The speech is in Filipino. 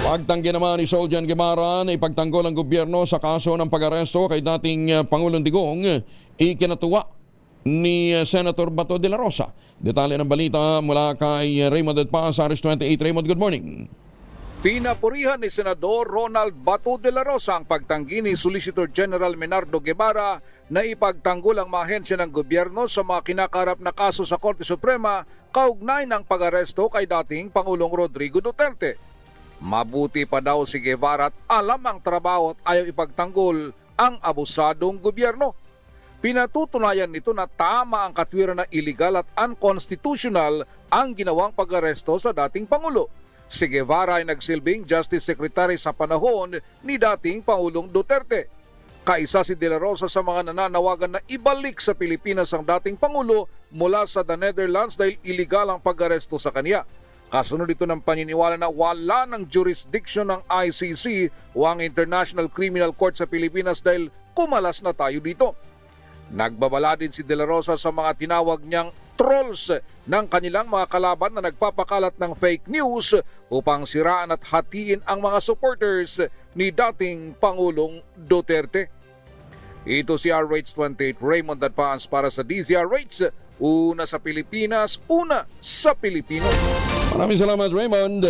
Pagtanggi naman ni Soljan Guevara na ipagtanggol ang gobyerno sa kaso ng pag-aresto kay dating uh, Pangulong Digong, ikinatuwa ni uh, Senator Bato de la Rosa. Detalye ng balita mula kay Raymond Edpa sa Aris 28. Raymond, good morning. Pinapurihan ni Senador Ronald Bato de la Rosa ang pagtanggi ni Solicitor General Menardo Guevara na ipagtanggol ang mga ahensya ng gobyerno sa mga kinakarap na kaso sa Korte Suprema kaugnay ng pag-aresto kay dating Pangulong Rodrigo Duterte. Mabuti pa daw si Guevara at alam ang trabaho at ayaw ipagtanggol ang abusadong gobyerno. Pinatutunayan nito na tama ang katwiran na illegal at unconstitutional ang ginawang pag-aresto sa dating Pangulo. Si Guevara ay nagsilbing Justice Secretary sa panahon ni dating Pangulong Duterte. Kaisa si De La Rosa sa mga nananawagan na ibalik sa Pilipinas ang dating Pangulo mula sa the Netherlands dahil illegal ang pag-aresto sa kanya. Kasunod ito ng paniniwala na wala ng jurisdiction ng ICC o ang International Criminal Court sa Pilipinas dahil kumalas na tayo dito. Nagbabala din si De La Rosa sa mga tinawag niyang trolls ng kanilang mga kalaban na nagpapakalat ng fake news upang siraan at hatiin ang mga supporters ni dating Pangulong Duterte. Ito si RH28 Raymond Advance para sa DZRH. Una sa Pilipinas, una sa Pilipino. Maraming salamat, Raymond.